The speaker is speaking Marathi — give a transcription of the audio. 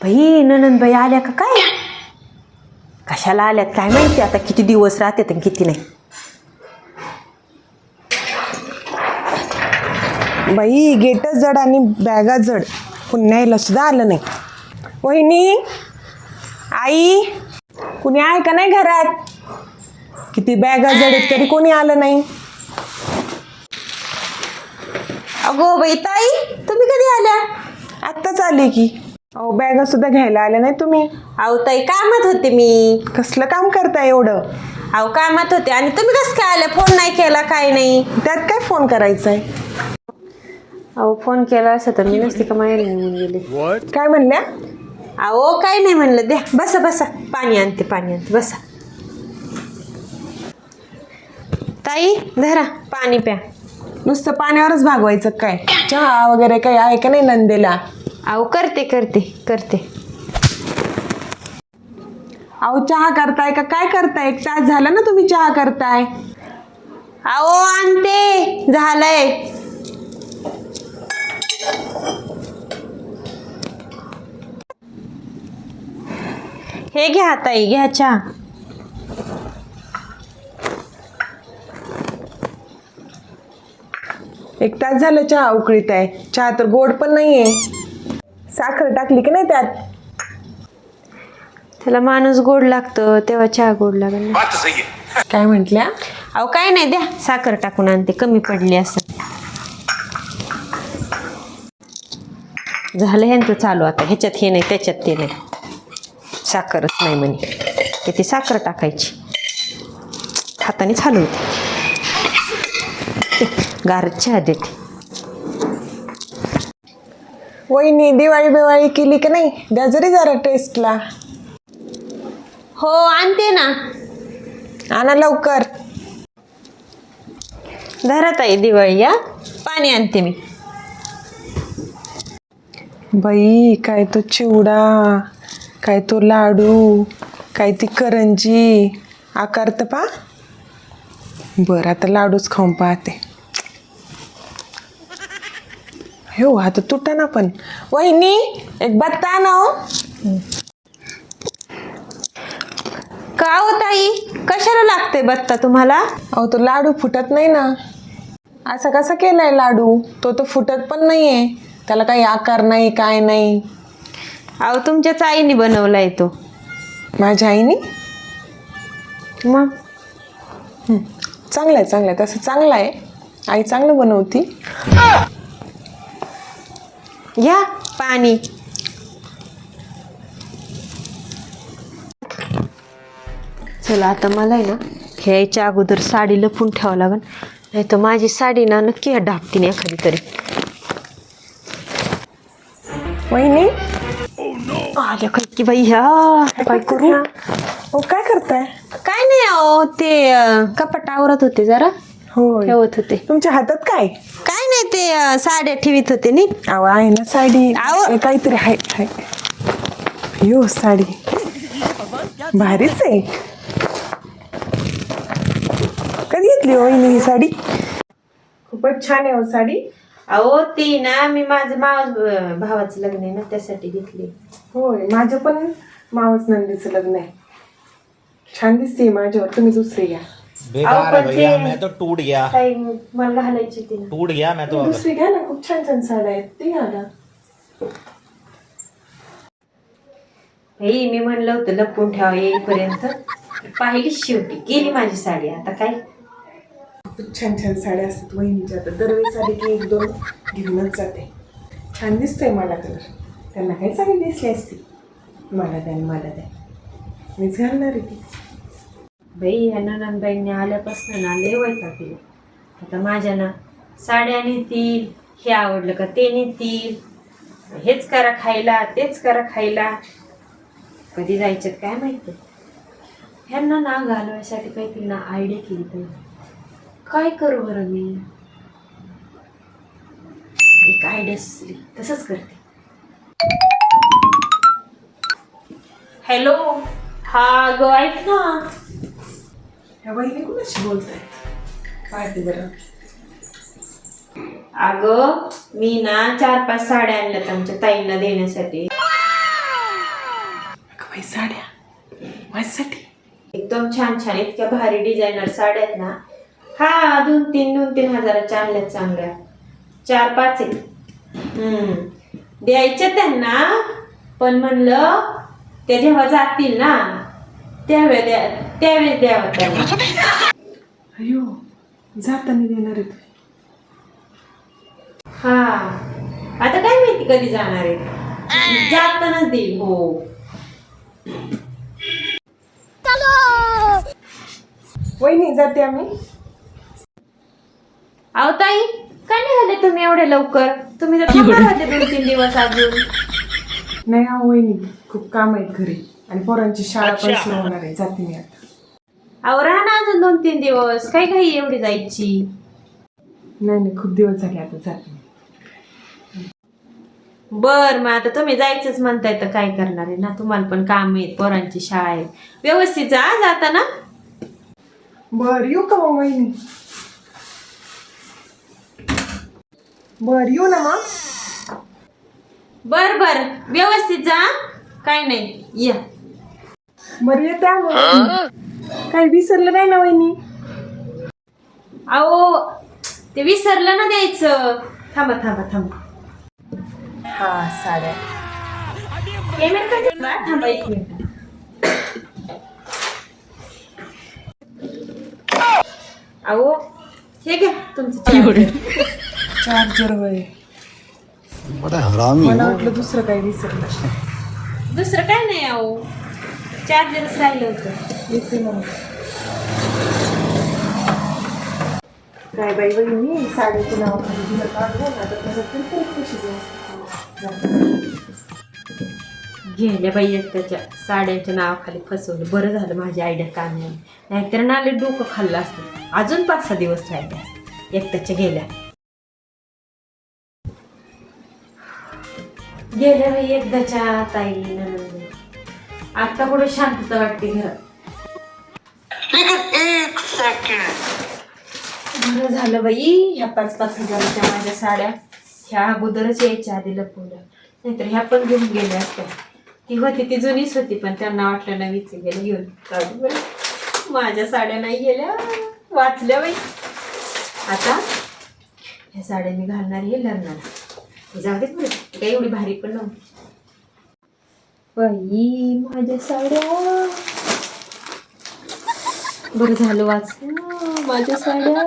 बाई ननंदबाई आल्या का? काय? कशाला आल्यात काय माहिती आता किती दिवस राहते आणि किती नाही. बाई गेटच जड आणि बॅगा जड. पुन्हा यायला सुद्धा आलं नाही. वहिनी आई कुणी आहे का नाही घरात? किती बॅगा जड आहेत तरी कोणी आलं नाही. अगो बाई ताई तुम्ही कधी आल्या? आत्ताच आले की. अहो बॅगा सुद्धा घ्यायला आल्या नाही तुम्ही. अहो ताई कामात होते मी. कसलं काम करताय एवढं? अहो कामात होते. आणि तुम्ही कसं काय आल्या? फोन नाही केला काय नाही? त्यात काय फोन करायचा आहे अहो फोन केला असं तर मी नसते का माहेर निघून गेले? काय म्हणल्या? अहो काय नाही म्हणलं. द्या बसा बसा. पाणी आणते पाणी आणते. बसा. ताई धरा. पाणी प्या. नुसतं पाण्यावरच भागवायचं काय? चहा वगैरे काही आहे का नाही नंदेला? अहो करते करते करते. अहो चहा करताय का? काय करताय? एक तास झाला ना तुम्ही चहा करताय? अहो आणते. झालंय. हे घ्या ताई घ्या चहा. एक तास झालं चहा उकळीत आहे. चहा तर गोड पण नाहीये. साखर टाकली की नाही त्यात? त्याला माणूस गोड लागतं तेव्हा चहा गोड लागेल ना. बात तो सही है काय म्हटल्या? अहो काय नाही द्या. साखर टाकून आणते कमी पडली असं झालं ह्यांचं चालू आता. ह्याच्यात हे नाही त्याच्यात ते नाही. साखरच नाही म्हणे. किती साखर टाकायची. हातानेच हलवते. गारच चहा देते. वहिनी दिवाळी बिवाळी केली की नाही? द्या जरी जरा टेस्टला हो आणते ना. आणा लवकर. धरत आहे दिवाळी या पाणी आणते मी. बाई काय तो चिवडा काय तो लाडू काय ती करंजी. आकार तर पा बरं आता लाडूच खाऊन पाहते. हो आता तुटा ना पण. वहिनी एक बत्ता ना हो. का हो ताई? कशाला लागते बत्ता तुम्हाला? अहो तो लाडू फुटत नाही ना. असा कसा केलाय लाडू? तो तर फुटत पण नाहीये. त्याला काही आकार नाही काय नाही. अहो तुमच्याच आईने बनवलाय तो. माझ्या आईने? मग? चांगलं आहे चांगलं आहे तसं चांगलं आहे आई चांगलं बनवती. घ्या पाणी. चला आता मला आहे ना खेळायच्या अगोदर साडी लपून ठेवावं लागेल नाही तर माझी साडी ना नक्की ढापतीने एखादी तरी. वहिनी? आल्या काय की बाई ह्या? काय करू? हो काय करताय? काय नाही अहो ते अं, कपाट आवरत होते जरा. होय. ठेवत होते. तुमच्या हातात काय? काय ते अं, साड्या ठेवीत होते नी. अहो आहे ना साडी. अहो. हे काहीतरी आहे आहे. यो साडी. भारीच आहे. कधी घेतली हो ही साडी? खूपच छान आहे हो साडी. अहो ती ना मी माझं माव भावाचं लग्न आहे ना त्यासाठी घेतली. होय माझं पण मावस नंदीचं लग्न आहे. छान दिसते माझ्यावर तुम्ही दुसरी घ्या. बेकार है पर भैया मैं तो टूट गया। मला घालायची ती टूट गया मैं तो दुसरी घ्या ना खूप छान छान साड्या आहेत ती घ्या ना. हे मी म्हणलं होतं लपून ठेवा येईपर्यंत. पाहिली शेवटी गेली माझी साडी आता काय? खूप छान छान साड्या असतात वहिनीच्या आता दरवेळेस आली की एक दोन घेऊनच जाते. छान दिसतंय मला कलर. त्यांना काही चांगली दिसली असती? मला द्या मला द्या. मीच घालणार आहे ती. बाई ह्या ननंदबाईंनी आल्यापासून ना लय वैताग दिला आता माझ्या ना साड्या नेतील हे आवडलं का ते नेतील हेच करा खायला तेच करा खायला. कधी जायच्यात काय माहिती? ह्यांना ना घालवायसाठी काहीतरी ना आयडिया केली पाहिजे. काय करू बरं मी? एक आयडिया सुचली. तसंच करते. हॅलो हा गो ऐक ना. ह्या वहिनी कुणाशी पाहते बरं. अगं मी ना चार पाच साड्या आणल्यात आमच्या ताईंना देण्यासाठी. बाई साड्या? माझ्यासाठी? एकदम छान छान इतक्या भारी डिझायनर साड्या आहेत ना. हा दोन तीन दोन तीन हजाराच्या आणल्यात चांगल्या. चार पाच आहेत. हम्म. द्यायच्या त्यांना पण म्हणलं ते जेव्हा जातील ना त्यावेळेस द्या त्यावेळेस द्यावं त्यांना अयो जाताना देणार आहेत हा. आता काय माहिती कधी जाणार आहे? जातानाच देईल हो. वहिनी जाते आम्ही. अहो ताई काय निघाले तुम्ही एवढे लवकर? तुम्ही तर थांबणार होते दोन तीन दिवस अजून. नाही हा वहिनी खूप काम आहेत घरी. आणि पोरांची शाळा पण सुरू होणार आहे. जाते मी आता. अहो राहा ना अजून दोन तीन दिवस. काय काही एवढी जायची? नाही नाही खूप दिवस झाले आता. जाते मी बर मग आता तुम्ही जायचंच म्हणताय तर काय करणार आहे ना? तुम्हाला पण काम आहेत पोरांची शाळा आहे. व्यवस्थित जा जाता ना? बर येऊ का मग वहिनी? बर येऊ ना मग. बर बर. व्यवस्थित जा काय नाही. या. बरं येते हा मग काही विसरलं नाही ना वहिनी? अहो ते विसरलं ना द्यायचं. थांबा थांबा थांबा. हा साड्या. पेमेंट कधी बा? थांबा एक मिनिट अहो हे घ्या तुमचं charger. चार्जर वय. बड़ा हरामी. मला वाटलं दुसरं काही विसरलं. दुसरं काय नाही अहो. चार्जरच राहिलं होतं. मग काय बाई नाव खाली दिलं काढलं पण. गेल्या बाई एकट्याच्या साड्यांच्या नावाखाली फसवलं. बरं झालं माझी आयडिया काम नाही नाहीतर नाले डोकं खाल्लं असतं. अजून पाच सहा दिवस राहिले एकट्याच्या गेल्या. गेल्या बाई एकदाच्या ताई आता कुठे शांतता वाटते घरात बरं झालं बाई ह्या पाच पाच हजाराच्या माझ्या साड्या. ह्या अगोदरच यायच्या आधी लपवल्या. नाहीतर ह्या पण घेऊन गेल्या असत्या. ती होती ती जुनीच होती पण त्यांना वाटलं नवीच आहे, गेलं घेऊन. बाई. माझ्या साड्या नाही गेल्या. वाचल्या बाई. आता ह्या साड्या मी घालणार हे लग्नाला. जाऊ दे बरं. काही एवढी भारी पण नव्हती. बाई माझ्या साड्या. बरं झालं वाच माझ्या साड्या.